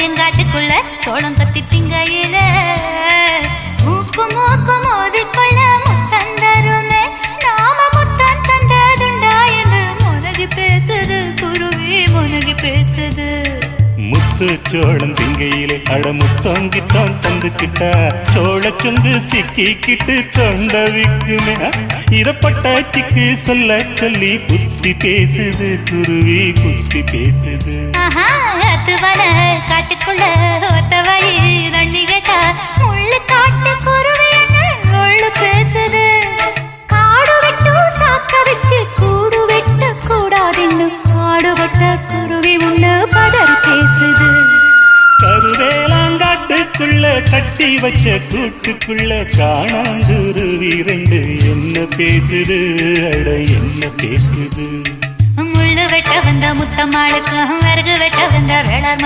பாளையங்காட்டுக்குள்ள சோளம் கத்தி திங்கையில. மூக்கு மூக்கு மோதிக்கொள்ள முத்தம் தருமே. நாம முத்தம் தந்ததுண்டா என்று முனகி பேசுது குருவி முனகி பேசுது. முத்து சோளம் திங்கையிலே அடமுத்தம் கித்தம் தந்துக்கிட்டா. சோழ சொந்து சிக்கிக்கிட்டு தொண்ட விக்குமே. இதப்பட்ட சிக்கு சொல்ல சொல்லி புத்தி பேசுது குருவி புத்தி பேசுது. காட்டுக்குள்ள ஒத்த வழி தண்ணி கேட்டா முள்ளு காட்டு குருவி முள்ளு பேசுது? காடு விட்டு சாக்க வச்சு கூடு வெட்ட கூடாதுன்னு காடு வெட்ட குருவி முன்னு பதறி பேசுது. கருவேலாங்காட்டுக்குள்ள கட்டி வச்ச கூட்டுக்குள்ள காணாங்குருவி ரெண்டு என்ன பேசுது? அட என்ன பேசுது? முள்ளு வெட்ட வந்த முத்தம்மாளுக்கும் விறகு வெட்ட வந்த வேளார்